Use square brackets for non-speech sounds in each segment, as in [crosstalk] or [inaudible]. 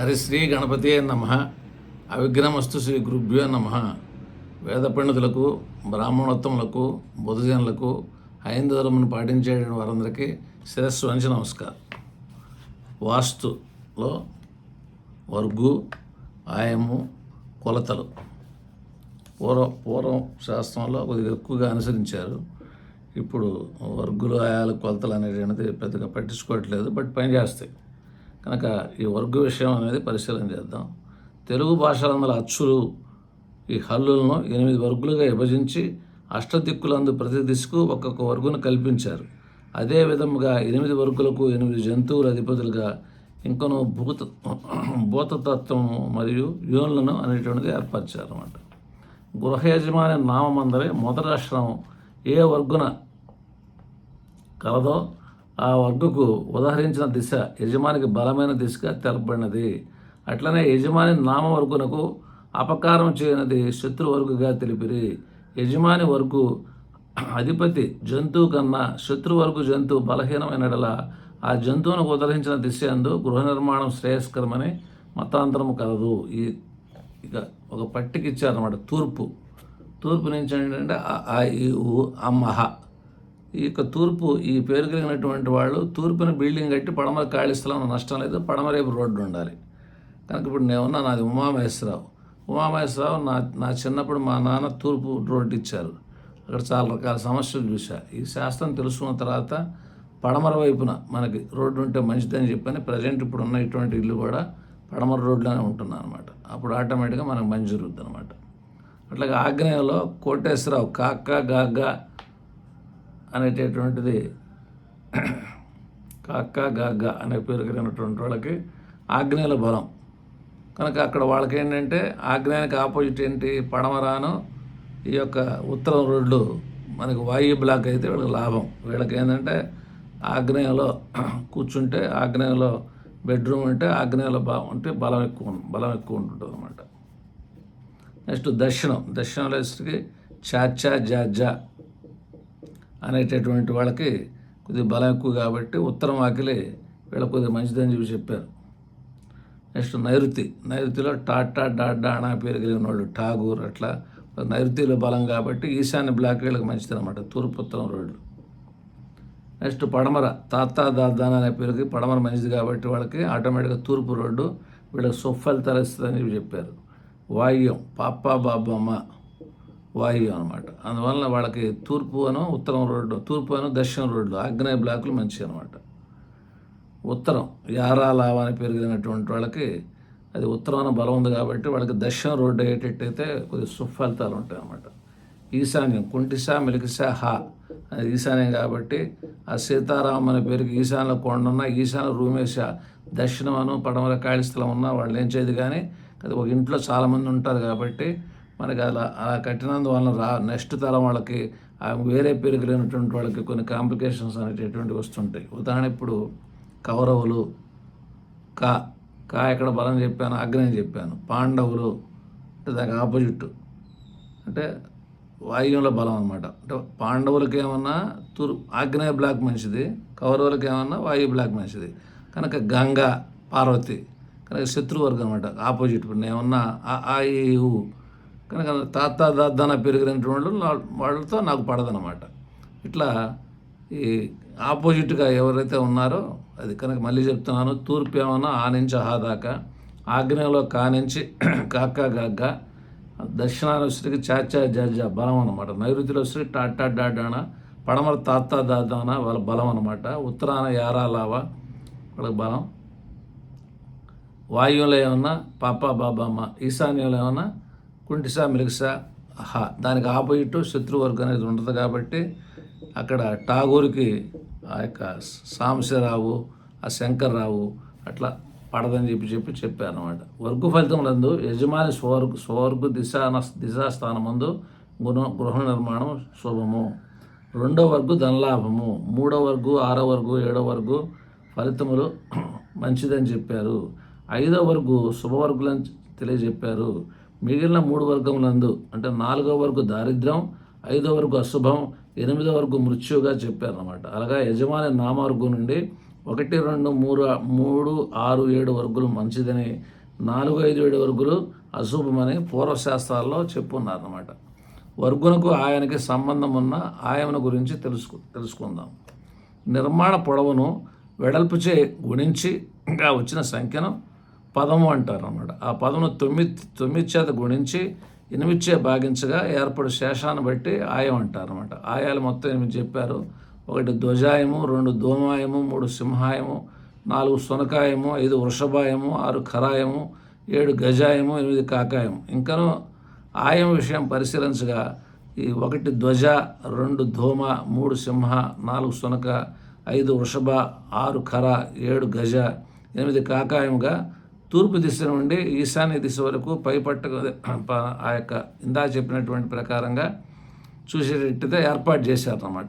హరిశ్రీ గణపతి నమ. అవిఘ్నమస్తు శ్రీ గురుభ్యో నమ. వేద పండితులకు బ్రాహ్మణోత్తములకు బుధజనులకు హైందవరమును పాటించే వారందరికీ శిరస్సు వంచి నమస్కారం. వాస్తులో వర్గు ఆయము కొలతలు. పూర్వం పూర్వం శాస్త్రంలో కొద్దిగా ఎక్కువగా అనుసరించారు. ఇప్పుడు వర్గులు ఆయాలు కొలతలు అనేటువంటిది పెద్దగా పట్టించుకోవట్లేదు బట్ పని చేస్తాయి కనుక ఈ వర్గ విషయం అనేది పరిశీలన చేద్దాం. తెలుగు భాషలందల అచ్చులు ఈ హల్లులను ఎనిమిది వర్గులుగా విభజించి అష్టదిక్కులందు ప్రతి దిశకు ఒక్కొక్క వర్గును కల్పించారు. అదే విధముగా ఎనిమిది వర్గులకు ఎనిమిది జంతువుల అధిపతులుగా ఇంకను భూత భూతతత్వం మరియు యోనులను అనేటువంటిది ఏర్పరిచారు అన్నమాట గృహ యజమాని నామందరే మొదటి అక్షరం ఏ వర్గున కలదో ఆ వర్గుకు ఉదహరించిన దిశ యజమానికి బలమైన దిశగా తెలపబడినది. అట్లనే యజమాని నామవర్గునకు అపకారం చేయనది శత్రువర్గుగా తెలిపిరి. యజమాని వర్గు అధిపతి జంతువు కన్నా శత్రువర్గు జంతువు బలహీనమైనడల ఆ జంతువును ఉదహరించిన దిశ అందు గృహ నిర్మాణం శ్రేయస్కరమని మతాంతరము కలదు. ఈ ఇక ఒక పట్టికి ఇచ్చారన్నమాట. తూర్పు. తూర్పు నుంచి ఏంటంటే ఆ- ఈ అమ్మహ ఈ యొక్క తూర్పు ఈ పేరు కలిగినటువంటి వాళ్ళు తూర్పున బిల్డింగ్ కట్టి పడమర ఖాళీ స్థలం నష్టం లేదు పడమరేపు రోడ్డు ఉండాలి. కనుక ఇప్పుడు నేనున్నా నాది ఉమామహేశ్వరరావు. ఉమామహేశ్వరరావు నా నా చిన్నప్పుడు మా నాన్న తూర్పు రోడ్డు ఇచ్చారు. అక్కడ చాలా రకాల సమస్యలు చూశా. ఈ శాస్త్రం తెలుసుకున్న తర్వాత పడమర వైపున మనకి రోడ్డు ఉంటే మంచిదని చెప్పని ప్రజెంట్ ఇప్పుడు ఉన్న ఇటువంటి ఇల్లు కూడా పడమర రోడ్లోనే ఉంటున్నాను అనమాట అప్పుడు ఆటోమేటిక్గా మనకు మంచి జరుగుతుంది అనమాట అట్లాగే ఆగ్నేయంలో కోటేశ్వరరావు కాక్క గాగ్గా అనేటటువంటిది కాక్క గాగ్గ అనే పేరు కలిగినటువంటి వాళ్ళకి ఆగ్నేయుల బలం. కనుక అక్కడ వాళ్ళకి ఏంటంటే ఆగ్నేయానికి ఆపోజిట్ ఏంటి పడమరాను ఈ యొక్క ఉత్తరం రోడ్లు మనకి వాయు బ్లాక్ అయితే వీళ్ళకి లాభం. వీళ్ళకి ఏంటంటే ఆగ్నేయంలో కూర్చుంటే ఆగ్నేయంలో బెడ్రూమ్ ఉంటే ఆగ్నేయంలో బా ఉంటే బలం ఎక్కువ బలం ఎక్కువ ఉంటుంది అనమాట నెక్స్ట్ దక్షిణం దక్షిణంలో వచ్చేసరికి చాచా జాజా అనేటటువంటి వాళ్ళకి కొద్దిగా బలం ఎక్కువ కాబట్టి ఉత్తరం వాకిలి వీళ్ళకి కొద్దిగా మంచిదని చెప్పి చెప్పారు. నెక్స్ట్ నైరుతి. నైరుతిలో టాటా డాడా అనే పేరు కలిగిన వాళ్ళు ఠాగూర్ అట్లా. నైరుతిలో బలం కాబట్టి ఈశాన్య బ్లాక్ వీళ్ళకి మంచిది అనమాట తూర్పు ఉత్తరం రోడ్లు నెక్స్ట్ పడమర. తాత దాదాన్ అనే పేరుకి పడమర మంచిది కాబట్టి వాళ్ళకి ఆటోమేటిక్గా తూర్పు రోడ్డు వీళ్ళకి సుఫలితాలు ఇస్తుందని చెప్పి చెప్పారు. వాయుం పాప బాబమ్మ వాయువు అనమాట. అందువలన వాళ్ళకి తూర్పు అను ఉత్తరం రోడ్డు తూర్పు అను దక్షిణ రోడ్లు ఆగ్నేయ బ్లాకులు మంచివి అనమాట. ఉత్తరం యారా లావా అని వాళ్ళకి అది ఉత్తరాన బలం ఉంది కాబట్టి వాళ్ళకి దక్షిణ రోడ్డు అయ్యేటట్టయితే కొద్ది సుఫలితాలు ఉంటాయి అన్నమాట ఈశాన్యం కుంటిసా మెలికిసా హా అది ఈశాన్యం కాబట్టి ఆ సీతారాం అనే పేరుకి ఈశాన్య కొండ ఉన్న ఈశాన్య రూమేశ దక్షిణమను పడమర ఖాళీ స్థలం ఉన్నా వాళ్ళు ఏం చేయదు కానీ అది ఒక ఇంట్లో చాలామంది ఉంటారు కాబట్టి మనకి అలా అలా కట్టినందువలన రా నెక్స్ట్ తరం వాళ్ళకి వేరే పేరుకు లేనటువంటి వాళ్ళకి కొన్ని కాంప్లికేషన్స్ అనేటటువంటివి వస్తుంటాయి. ఉదాహరణ ఇప్పుడు కౌరవులు కా కా ఎక్కడ బలం చెప్పాను అగ్ని చెప్పాను పాండవులు అంటే దానికి ఆపోజిట్. అంటే వాయువుల బలం అనమాట అంటే పాండవులకి ఏమన్నా తూర్ ఆగ్నేయ బ్లాక్ మంచిది కౌరవులకి ఏమన్నా వాయు బ్లాక్ మంచిది. కనుక గంగ పార్వతి కనుక శత్రువర్గం అనమాట ఆపోజిట్. ఇప్పుడు ఏమన్నా ఆ ఆ, ఈ ఊ కనుక తాత దాదాన పెరిగినటువంటి వాళ్ళు వాళ్ళతో నాకు పడదనమాట ఇట్లా ఈ ఆపోజిట్గా ఎవరైతే ఉన్నారో అది కనుక మళ్ళీ చెప్తున్నాను తూర్పు ఏమన్నా ఆ నుంచి ఆహా ఆగ్నేయంలో కా నుంచి [clears throat] కాక గగ్గ దక్షిణాన వచ్చేసరికి చాచా జాజా బలం అనమాట నైరుతిలో వచ్చేసరికి టాటా డాడాన పడమర తాత దాదాన వాళ్ళ బలం అనమాట ఉత్తరాన యారా లావా వాళ్ళకి బలం. వాయువులో ఏమన్నా పాప బాబామ్మ ఈశాన్యంలో ఏమన్నా కుంటిసా మిలిగిసా హా. దానికి ఆపోజిట్ శత్రువర్గం అనేది ఉంటుంది కాబట్టి అక్కడ ఠాగూర్కి ఆ యొక్క సాంశరావు ఆ శంకర్రావు అట్లా పడదని చెప్పి చెప్పి చెప్పారు అనమాట ఫలితం ఫలితములందు యజమాని స్వర్గు స్వర్గు దిశా దిశాస్థానమందు గుణ గృహ నిర్మాణం శుభము. రెండో వర్గు ధనలాభము. మూడో వర్గు ఆరో వర్గు ఏడో వర్గు ఫలితములు మంచిదని చెప్పారు. ఐదో వర్గు శుభవర్గులని తెలియజెప్పారు. మిగిలిన మూడు వర్గములందు అంటే నాలుగో వరకు దారిద్ర్యం ఐదో వరకు అశుభం ఎనిమిదో వరకు మృత్యుగా చెప్పారన్నమాట. అలాగా యజమాని నామవర్గం నుండి ఒకటి రెండు మూడు మూడు ఆరు ఏడు వర్గులు మంచిదని నాలుగు ఐదు ఏడు వర్గులు అశుభమని పూర్వశాస్త్రాల్లో చెప్పున్నారన్నమాట. వర్గునకు ఆయనకి సంబంధం ఉన్న ఆయన గురించి తెలుసుకు తెలుసుకుందాం. నిర్మాణ పొడవును వెడల్పుచే గుణించి ఇంకా వచ్చిన సంఖ్యను పదము అంటారు అన్నమాట. ఆ పదమును తొమ్మిది తొమ్మిది చేత గుణించి ఎనిమిది చే భాగించగా ఏర్పడు శేషాన్ని బట్టి ఆయం అంటారు అనమాట ఆయాలు మొత్తం ఎనిమిది చెప్పారు. ఒకటి ధ్వజాయము రెండు ధూమాయము మూడు సింహాయము నాలుగు సునకాయము ఐదు వృషభాయము ఆరు ఖరాయము ఏడు గజాయము ఎనిమిది కాకాయము. ఇంకను ఆయం విషయం పరిశీలించగా ఈ ఒకటి ధ్వజ రెండు ధూమ మూడు సింహ నాలుగు సునక ఐదు వృషభ ఆరు ఖర ఏడు గజ ఎనిమిది కాకాయముగా తూర్పు దిశ నుండి ఈశాన్య దిశ వరకు పైపట్ట ఆ యొక్క ఇందా చెప్పినటువంటి ప్రకారంగా చూసేటట్టుగా ఏర్పాటు చేశారన్నమాట.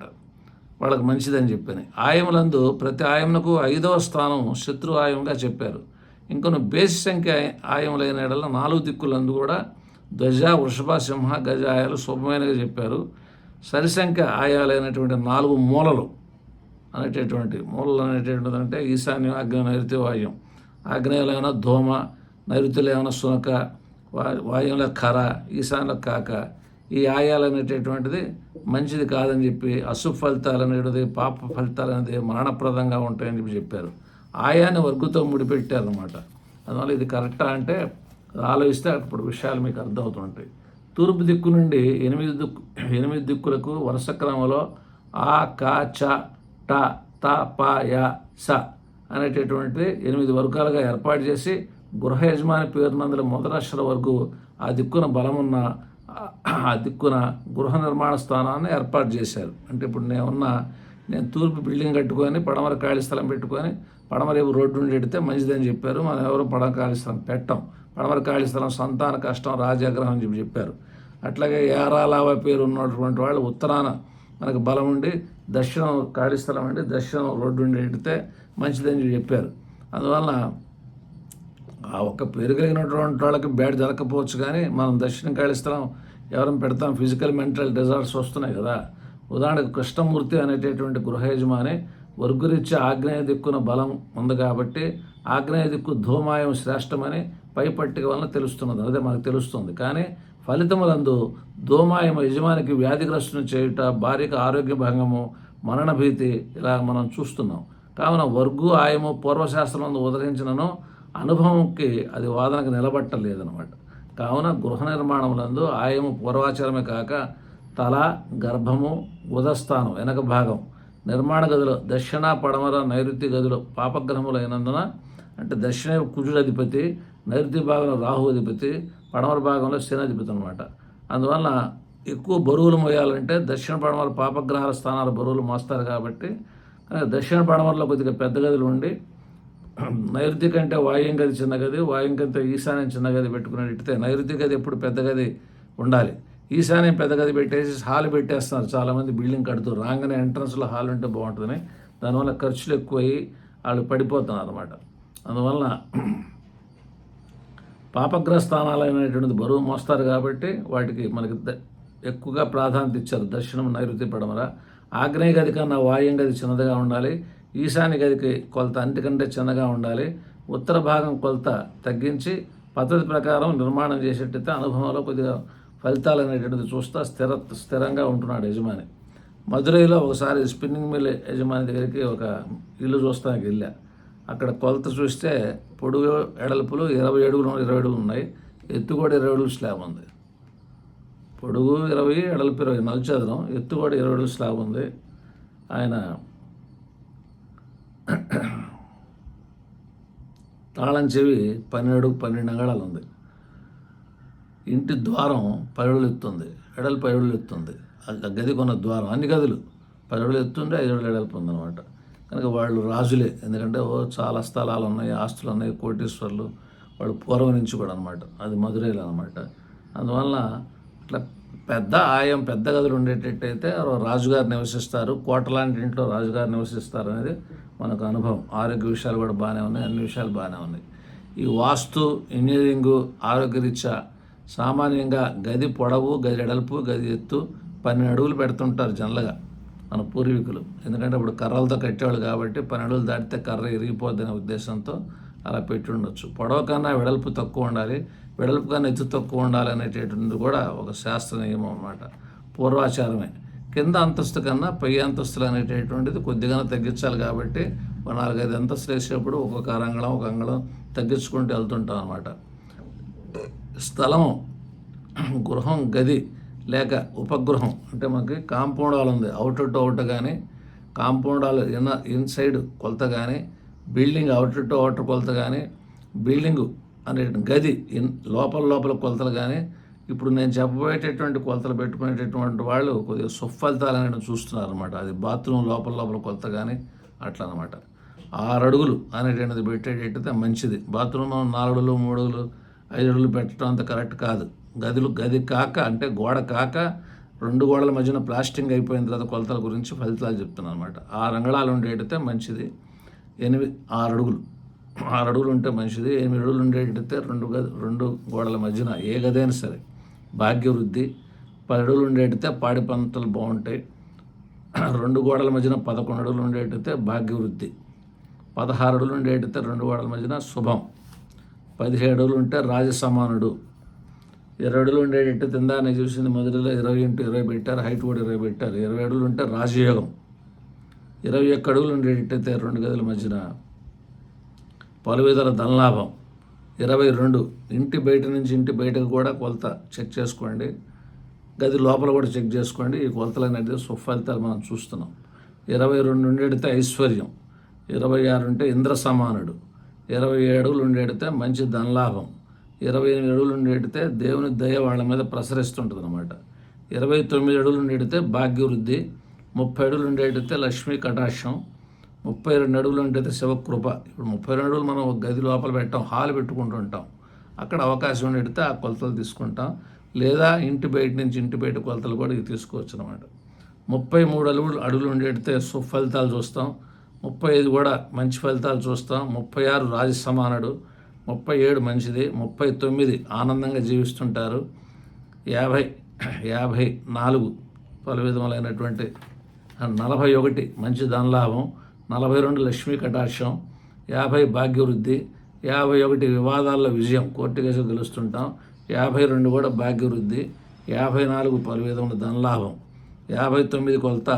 వాళ్ళకి మంచిదని చెప్పని. ఆయములందు ప్రతి ఆయమునకు ఐదవ స్థానం శత్రు ఆయంగా చెప్పారు. ఇంకొన్ని బేసి సంఖ్య ఆయములైన ఎడల నాలుగు దిక్కులందు కూడా ధ్వజ వృషభ సింహ గజ ఆయాలు శుభమైనగా చెప్పారు. సరిసంఖ్య ఆయాలైనటువంటి నాలుగు మూలలు అనేటటువంటి మూలలు అనేటటువంటి అంటే ఈశాన్యం అగ్ని నైరుతి వాయుం ఆగ్నేయంలో ఏమైనా దోమ నైరుతిలో ఏమైనా సునక వా వాయువుల కర ఈశాన్య కాక ఈ ఆయాలు అనేటటువంటిది మంచిది కాదని చెప్పి అశుభ ఫలితాలు అనేది పాప ఫలితాలు అనేది మరణప్రదంగా ఉంటాయని చెప్పి చెప్పారు. ఆయాన్ని వర్గుతో ముడిపెట్టారనమాట అందువల్ల ఇది కరెక్టా అంటే ఆలోచిస్తే అప్పుడు విషయాలు మీకు అర్థమవుతుంటాయి. తూర్పు దిక్కు నుండి ఎనిమిది దిక్కు ఎనిమిది దిక్కులకు వరుస క్రమంలో ఆ క చ ట త ప య స అనేటటువంటి ఎనిమిది వర్గాలుగా ఏర్పాటు చేసి గృహ యజమాని పేరు నందుల మొదలక్షర వరకు ఆ దిక్కున బలమున్న ఆ దిక్కున గృహ నిర్మాణ స్థానాన్ని ఏర్పాటు చేశారు. అంటే ఇప్పుడు నేనున్న నేను తూర్పు బిల్డింగ్ కట్టుకొని పడమర ఖాళీ స్థలం పెట్టుకొని పడమరేపు రోడ్డు నుండి ఎడితే మంచిదని చెప్పారు. మనం ఎవరు పడమర ఖాళీ స్థలం పెట్టం. పడమర ఖాళీ స్థలం సంతాన కష్టం రాజాగ్రహం అని చెప్పి చెప్పారు. అట్లాగే ఏరాలావ పేరు ఉన్నటువంటి వాళ్ళు ఉత్తరాన మనకు బలం ఉండి దర్శనం ఖాళీ స్థలం అంటే దర్శనం రోడ్డు ఉండి ఎడితే మంచిదని చెప్పారు. అందువల్ల ఆ ఒక్క పేరు కలిగినటువంటి వాళ్ళకి బ్యాడ్ జరగకపోవచ్చు కానీ మనం దర్శనం ఖాళీ స్థలం ఎవరం పెడతాం. ఫిజికల్ మెంటల్ డిజార్డర్స్ వస్తున్నాయి కదా. ఉదాహరణకు కృష్ణమూర్తి అనేటటువంటి గృహ యజమాని వర్గురిచ్చే ఆగ్నేయ దిక్కున బలం ఉంది కాబట్టి ఆగ్నేయ దిక్కు ధూమాయం శ్రేష్టమని పై పట్టిక వలన తెలుస్తున్నది. అదే మనకు తెలుస్తుంది. కానీ ఫలితములందు దోమాయమ యజమానికి వ్యాధిగ్రస్తుని చేయుట భార్యకు ఆరోగ్య భంగము మరణ భీతి ఇలా మనం చూస్తున్నాం. కావున వర్గు ఆయము పూర్వశాస్త్రం ఉదరించినను అనుభవంకి అది వాదనకు నిలబట్టలేదనమాట కావున గృహ నిర్మాణములందు ఆయము పూర్వాచారమే కాక తల గర్భము ఉదస్థానం వెనక భాగం నిర్మాణ గదిలో దక్షిణ పడమర నైరుతి గదిలో పాపగ్రహములు అయినందున అంటే దక్షిణ కుజుడు అధిపతి నైరుతి భాగంలో రాహు అధిపతి పడమర భాగంలో శనాధిపతి అనమాట అందువల్ల ఎక్కువ బరువులు మోయాలంటే దక్షిణ పడమర పాపగ్రహాల స్థానాల బరువులు మోస్తారు కాబట్టి దక్షిణ పడమరలో కొద్దిగా పెద్ద గదులు ఉండి నైరుతి కంటే వాయుం గది చిన్న గది వాయుం కంటే ఈశాన్యం చిన్న గది పెట్టుకున్నట్టే నైరుతి గది ఎప్పుడు పెద్ద గది ఉండాలి. ఈశాన్యం పెద్ద గది పెట్టేసి హాల్ పెట్టేస్తున్నారు చాలామంది బిల్డింగ్ కడుతూ రాగానే ఎంట్రన్స్లో హాల్ ఉంటే బాగుంటుందని. దానివల్ల ఖర్చులు ఎక్కువయ్యి వాళ్ళు పడిపోతున్నారు అనమాట అందువల్ల పాపగ్రహ స్థానాలు బరువు మోస్తారు కాబట్టి వాటికి మనకి ద- ఎక్కువగా ప్రాధాన్యత ఇచ్చారు. దక్షిణం నైరుతి పడమర. ఆగ్నేయ గది కన్నా వాయుం గది చిన్నదిగా ఉండాలి. ఈశాన్య గదికి కొలత అంటికంటే చిన్నగా ఉండాలి. ఉత్తర భాగం కొలత తగ్గించి పద్ధతి ప్రకారం నిర్మాణం చేసేటైతే అనుభవంలో కొద్దిగా ఫలితాలు అనేటువంటిది చూస్తా స్థిర స్థిరంగా ఉంటున్నాడు యజమాని. మదురైలో ఒకసారి స్పిన్నింగ్ మిల్ యజమాని దగ్గరికి ఒక ఇల్లు చూస్తానికి వెళ్ళా. అక్కడ కొలత చూస్తే పొడుగు ఎడల్పులు ఇరవై అడుగులు ఇరవై అడుగులు ఉన్నాయి. ఎత్తు కూడా ఇరవై అడుగులు స్లాబ్ ఉంది. పొడుగు ఇరవై ఎడల్పు ఇరవై నలుచదనం ఎత్తు కూడా ఇరవై అడుగులు స్లాబ్ ఉంది. ఆయన తాళం చెవి పన్నెండు పన్నెండు అంగళాలు ఉంది. ఇంటి ద్వారం పైడులు ఎత్తుంది. ఎడలు పైడులు ఎత్తుంది. ఆ గది కొన్న ద్వారం అన్ని గదులు పదిడులు ఎత్తుంది ఐదు అడుగులు ఎడల్పు ఉందన్నమాట. కనుక వాళ్ళు రాజులే. ఎందుకంటే ఓ చాలా స్థలాలు ఉన్నాయి ఆస్తులు ఉన్నాయి కోటేశ్వర్లు. వాళ్ళు పూర్వం నుంచి కూడా అనమాట అది మధురైలో అనమాట అందువల్ల ఇట్లా పెద్ద ఆయం పెద్ద గదులు ఉండేటట్టయితే రాజుగారు నివసిస్తారు. కోట లాంటి ఇంట్లో రాజుగారు నివసిస్తారు అనేది మనకు అనుభవం. ఆరోగ్య విషయాలు కూడా బాగానే ఉన్నాయి అన్ని విషయాలు బాగానే ఉన్నాయి. ఈ వాస్తు ఇంజనీరింగు ఆరోగ్యరీత్యా సామాన్యంగా గది పొడవు గది ఎడల్పు గది ఎత్తు పన్నెండు అడుగులు పెడుతుంటారు జనరల్గా. మన పూర్వీకులు. ఎందుకంటే ఇప్పుడు కర్రలతో కట్టేవాళ్ళు కాబట్టి పన్నెండులు దాటితే కర్ర ఇరిగిపోద్దనే ఉద్దేశంతో అలా పెట్టి ఉండొచ్చు పొడవ కన్నా వెడల్పు తక్కువ ఉండాలి. వెడల్పు కన్నా ఎత్తు తక్కువ ఉండాలి అనేటటువంటిది కూడా ఒక శాస్త్ర నియమం అన్నమాట. పూర్వాచారమే. కింద అంతస్తు కన్నా పై అంతస్తులు అనేటటువంటిది కొద్దిగా తగ్గించాలి కాబట్టి ఒక నాలుగైదు అంతస్తులు వేసేటప్పుడు ఒక్కొక్క అంగళం ఒక అంగళం తగ్గించుకుంటూ వెళ్తుంటాం అనమాట స్థలం గృహం గది లేక ఉపగ్రహం. అంటే మనకి కాంపౌండ్ హాల్ ఉంది. అవుట్ టు అవుట్ కానీ కాంపౌండ్ హాల్ ఇన్ ఇన్సైడ్ కొలత కానీ బిల్డింగ్ అవుట్ టు అవుట్ కొలత కానీ బిల్డింగ్ అనే గది ఇన్ లోపల లోపల కొలతలు కానీ ఇప్పుడు నేను చెప్పబోయేటటువంటి కొలతలు పెట్టుకునేటటువంటి వాళ్ళు కొద్దిగా సుఫలితాలు అనేది చూస్తున్నారు అనమాట అది బాత్రూమ్ లోపల లోపల కొలత కానీ అట్లా అనమాట ఆరు అడుగులు అనేటువంటిది పెట్టేటట్టయితే మంచిది. బాత్రూమ్ నాలుగు అడుగులు మూడు అడుగులు ఐదు అడుగులు పెట్టడం అంత కరెక్ట్ కాదు. గదులు గది కాక అంటే గోడ కాక రెండు గోడల మధ్యన ప్లాస్టింగ్ అయిపోయిన తర్వాత కొలతల గురించి ఫలితాలు చెప్తున్నాను అనమాట ఆరు అంగళాలు ఉండేటైతే మంచిది. ఎనిమిది ఆరు అడుగులు. ఆరు అడుగులు ఉంటే మంచిది. ఎనిమిది అడుగులు ఉండేటైతే రెండు గది రెండు గోడల మధ్యన ఏ గదైనా సరే భాగ్యవృద్ధి. పది అడుగులు ఉండేటైతే పాడి పంటలు బాగుంటాయి. రెండు గోడల మధ్యన పదకొండు అడుగులు ఉండేటైతే భాగ్యవృద్ధి. పదహారు అడుగులు ఉండేటైతే రెండు గోడల మధ్యన శుభం. పదిహేడు అడుగులు ఉంటే రాజసమానుడు. ఇరవై అడుగులు ఉండేటట్టు తిందా అని చూసింది మొదటిలో ఇరవై ఇంటూ ఇరవై పెట్టారు హైట్ కూడా ఇరవై పెట్టారు. ఇరవై అడుగులు ఉంటే రాజయోగం. ఇరవై ఒక్క అడుగులు ఉండేటట్టయితే రెండు గదుల మధ్యన పలు విధాల ధనలాభం. ఇరవై రెండు ఇంటి బయట నుంచి ఇంటి బయటకు కూడా కొలత చెక్ చేసుకోండి. గది లోపల కూడా చెక్ చేసుకోండి. ఈ కొలతలు అనేది సుఫలితాలు మనం చూస్తున్నాం. ఇరవై రెండు ఉండేడితే ఐశ్వర్యం. ఇరవై ఆరు ఉంటే ఇంద్ర సమానుడు ఇరవై ఏడుగులు ఉండేడితే మంచి ధనలాభం. ఇరవై ఎనిమిది అడుగులు ఉండేటితే దేవుని దయ వాళ్ళ మీద ప్రసరిస్తుంటుంది అనమాట ఇరవై తొమ్మిది అడుగులు ఉండేటితే భాగ్యవృద్ధి ముప్పై అడుగులు ఉండేటితే లక్ష్మీ కటాక్షం ముప్పై రెండు అడుగులు ఉండేది శివకృప. ఇప్పుడు ముప్పై రెండు అడుగులు మనం గది లోపల పెట్టాం హాల్ పెట్టుకుంటుంటాం అక్కడ అవకాశం ఉండేటితే ఆ కొలతలు తీసుకుంటాం. లేదా ఇంటి బయట నుంచి ఇంటి బయట కొలతలు కూడా ఇవి తీసుకోవచ్చు అనమాట ముప్పై మూడు అడుగులు అడుగులు ఉండేటితే సుఫలితాలు చూస్తాం. ముప్పై ఐదు కూడా మంచి ఫలితాలు చూస్తాం. ముప్పై ఆరు రాజసమానుడు. ముప్పై ఏడు మంచిది ముప్పై తొమ్మిది ఆనందంగా జీవిస్తుంటారు. యాభై యాభై నాలుగు పలు విధములైనటువంటి నలభై ఒకటి మంచి ధనలాభం నలభై రెండు లక్ష్మీ కటాక్షం యాభై భాగ్యవృద్ధి యాభై ఒకటి వివాదాల్లో విజయం కోర్టు కేసులు గెలుస్తుంటాం యాభై రెండు కూడా భాగ్యవృద్ధి యాభై నాలుగు పలు విధముల ధనలాభం యాభై తొమ్మిది కొలత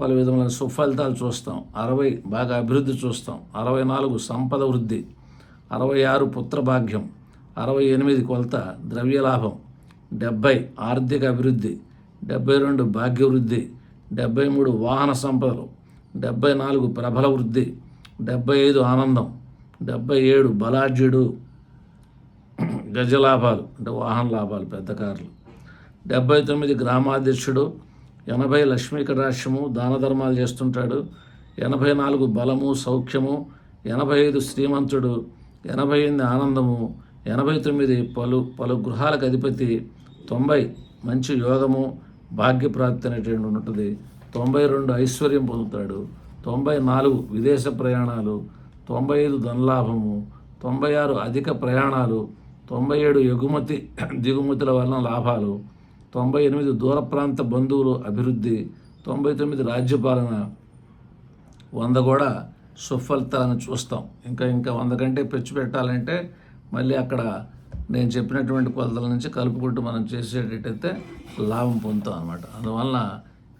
పలు విధముల సుఫలితాలు చూస్తాం అరవై బాగా అభివృద్ధి చూస్తాం అరవై నాలుగు సంపద వృద్ధి అరవై ఆరు పుత్రభాగ్యం అరవై ఎనిమిది కొలత ద్రవ్యలాభం డెబ్భై ఆర్థిక అభివృద్ధి డెబ్బై రెండు భాగ్యవృద్ధి డెబ్బై మూడు వాహన సంపదలు డెబ్బై నాలుగు ప్రబల వృద్ధి డెబ్బై ఐదు ఆనందం డెబ్బై ఏడు బలాఢ్యుడు గజలాభాలు అంటే వాహన లాభాలు పెద్ద కార్లు. డెబ్బై తొమ్మిది గ్రామాధ్యక్షుడు ఎనభై లక్ష్మీ కటాక్షము దాన ధర్మాలు చేస్తుంటాడు ఎనభై నాలుగు బలము సౌఖ్యము ఎనభై ఐదు శ్రీమంతుడు ఎనభై ఎనిమిది ఆనందము ఎనభై తొమ్మిది పలు పలు గృహాలకు అధిపతి తొంభై మంచి యోగము భాగ్యప్రాప్తి అనేటువంటి ఉంటుంది. తొంభై రెండు ఐశ్వర్యం పొందుతాడు. తొంభై నాలుగు విదేశ ప్రయాణాలు తొంభై ఐదు ధనలాభము తొంభై ఆరు అధిక ప్రయాణాలు తొంభై ఏడు ఎగుమతి దిగుమతుల వలన లాభాలు తొంభై ఎనిమిది దూర ప్రాంత బంధువులు అభివృద్ధి తొంభై తొమ్మిది రాజ్యపాలన వంద కూడా సుఫలితాలను చూస్తాం. ఇంకా ఇంకా వంద కంటే పెచ్చు పెట్టాలంటే మళ్ళీ అక్కడ నేను చెప్పినటువంటి కొలతల నుంచి కలుపుకుంటూ మనం చేసేటట్టయితే లాభం పొందుతాం అనమాట అందువలన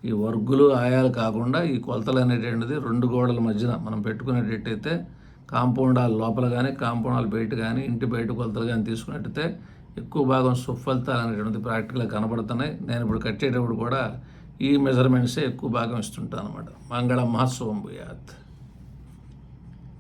ఈ వర్గులు ఆయాలు కాకుండా ఈ కొలతలు అనేటువంటిది రెండు గోడల మధ్యన మనం పెట్టుకునేటట్టయితే కాంపౌండ్ హాల్ లోపల కానీ కాంపౌండ్ హాల్ బయట కానీ ఇంటి బయట కొలతలు కానీ తీసుకున్నట్టయితే ఎక్కువ భాగం సుఫలితాలు అనేటువంటిది ప్రాక్టికల్గా కనబడుతున్నాయి. నేను ఇప్పుడు కట్టేటప్పుడు కూడా ఈ మెజర్మెంట్సే ఎక్కువ భాగం ఇస్తుంటాను అనమాట మంగళ మహోత్సవం భూయాత్.